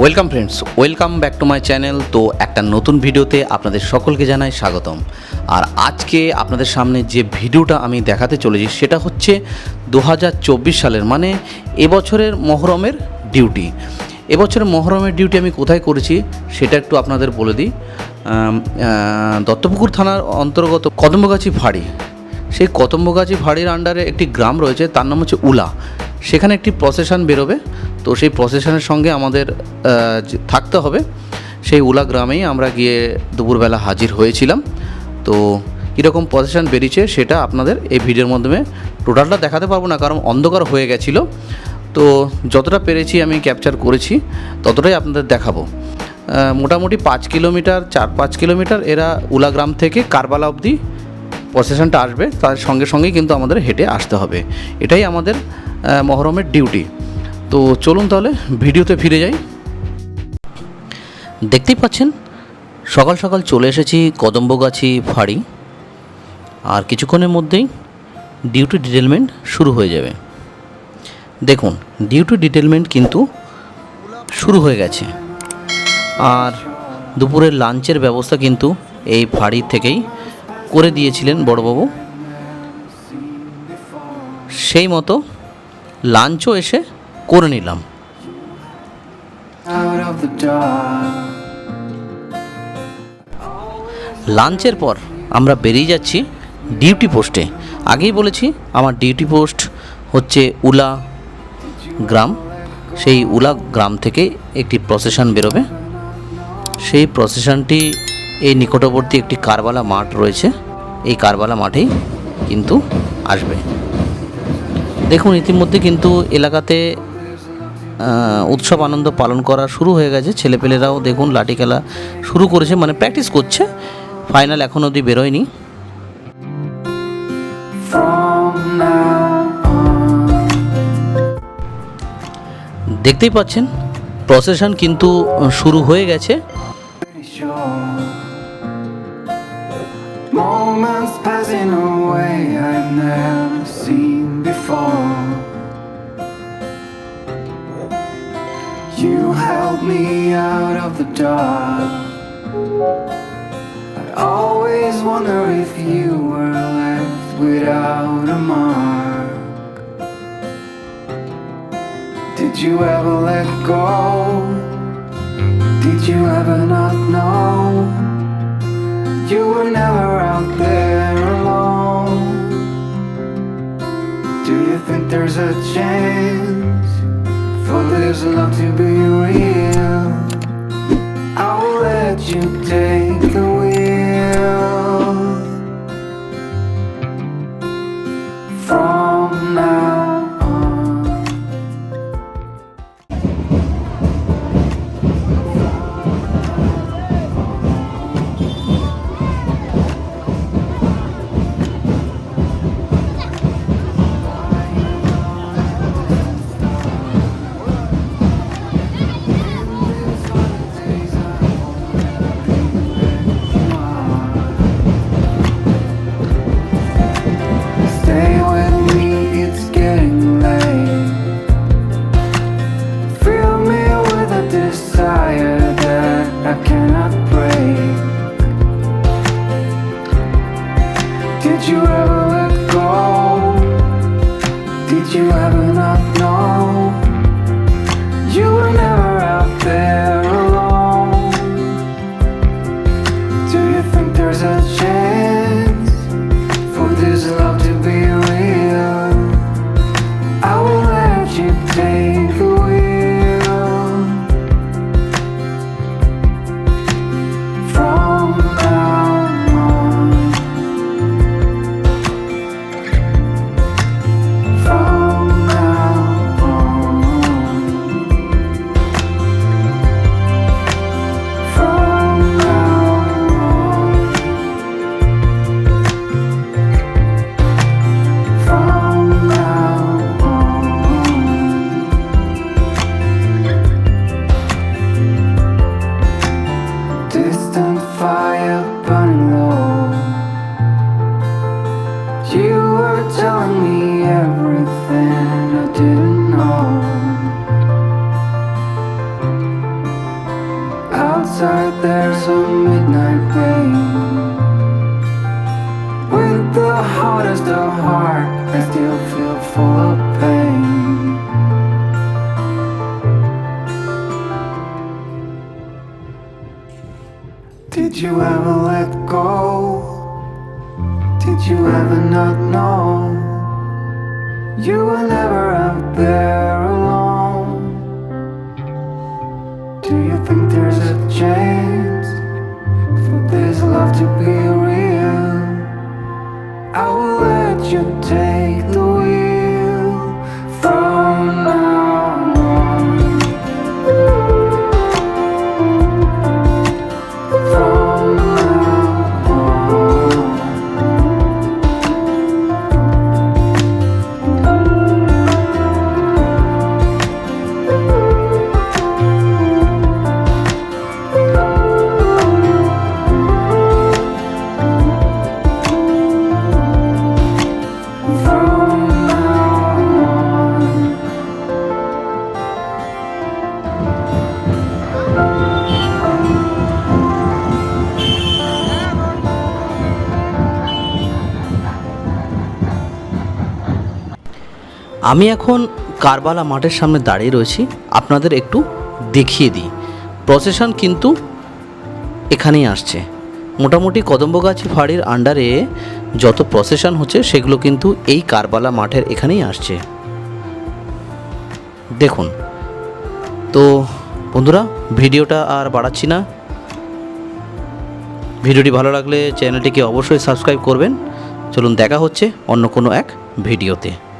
Welcome friends welcome back to my channel তো একটা নতুন ভিডিওতে আপনাদের সকলকে জানাই স্বাগতম। আর আজকে আপনাদের সামনে যে ভিডিওটা আমি দেখাতে চলেছি, সেটা হচ্ছে দু হাজার চব্বিশ সালের মানে এবছরের মহরমের ডিউটি এবছরের মহরমের ডিউটি আমি কোথায় করেছি, সেটা একটু আপনাদের বলে দিই। দত্তপুকুর থানার অন্তর্গত কদম্বগাছি ফাঁড়ি। সেই কদম্বগাছি ফাঁড়ির আন্ডারে একটি গ্রাম রয়েছে, তার নাম হচ্ছে উলা। সেখানে একটি প্রসেশন বেরোবে। তো সেই প্রসেশনের সঙ্গে আমাদের থাকতে হবে। সেই উলা গ্রামেই আমরা গিয়ে দুপুরবেলা হাজির হয়েছিলাম। তো কীরকম প্রসেশন বেরিয়েছে সেটা আপনাদের এই ভিডিওর মাধ্যমে টোটালটা দেখাতে পারব না, কারণ অন্ধকার হয়ে গেছিল। তো যতটা পেরেছি আমি ক্যাপচার করেছি, ততটাই আপনাদের দেখাবো। মোটামুটি পাঁচ কিলোমিটার, চার পাঁচ কিলোমিটার এরা উলা গ্রাম থেকে কারবালা অবধি প্রসেশনটা আসবে, তার সঙ্গে সঙ্গেই কিন্তু আমাদের হেঁটে আসতে হবে। এটাই আমাদের মহরমের ডিউটি তো চলুন তাহলে ভিডিওতে ফিরে যাই। দেখতেই পাচ্ছেন, সকাল সকাল চলে এসেছি কদম্বগাছি ফাঁড়ি। আর কিছুক্ষণের মধ্যেই ডিউটি ডিটেলমেন্ট শুরু হয়ে যাবে। দেখুন ডিউটি ডিটেলমেন্ট কিন্তু শুরু হয়ে গেছে। আর দুপুরের লাঞ্চের ব্যবস্থা কিন্তু এই ফাঁড়ি থেকেই করে দিয়েছিলেন বড়বাবু। সেই মতো লাঞ্চও এসে করে নিলাম. লাঞ্চের পর আমরা বেরিয়ে যাচ্ছি ডিউটি পোস্টে। আগেই বলেছি, আমার ডিউটি পোস্ট হচ্ছে উলা গ্রাম। সেই উলা গ্রাম থেকে একটি প্রসেশন বেরোবে। সেই প্রসেশনটি এই নিকটবর্তী একটি কারবালা মাঠ রয়েছে। এই কারবালা মাঠেই কিন্তু আসবে। দেখুন, ইতিমধ্যে কিন্তু এলাকাতে উৎসব আনন্দ পালন করা শুরু হয়ে গেছে। ছেলেপেলেরাও দেখুন, লাঠি খেলা শুরু করেছে মানে প্র্যাকটিস করছে। ফাইনাল এখন অবধি বেরোয়নি। দেখতেই পাচ্ছেন, প্রসেশন কিন্তু শুরু হয়ে গেছে। Before. You held me out of the dark. I always wonder if you were left without a mark. Did you ever let go? Did you ever not know? You were never out there there's a chance for this love to be real? I will let you take the wheel. you ever telling me everything I didn't know. Outside there's a midnight rain. With the hardest of heart, I still feel full of pain. Did you ever let go? You ever not know? You were never out there alone. Do you think there's a chance for this love to be আমি এখন কারবালা মাঠের সামনে দাঁড়িয়ে রয়েছি। আপনাদের একটু দেখিয়ে দিই। প্রসেশন কিন্তু এখানেই আসছে। মোটামুটি কদম্বগাছি ফাঁড়ির আন্ডারে যত প্রসেশন হচ্ছে, সেগুলো কিন্তু এই কারবালা মাঠের এখানেই আসছে। দেখুন। তো বন্ধুরা, ভিডিওটা আর বাড়াচ্ছি না। ভিডিওটি ভালো লাগলে চ্যানেলটিকে অবশ্যই সাবস্ক্রাইব করবেন। চলুন দেখা হচ্ছে অন্য কোনো এক ভিডিওতে।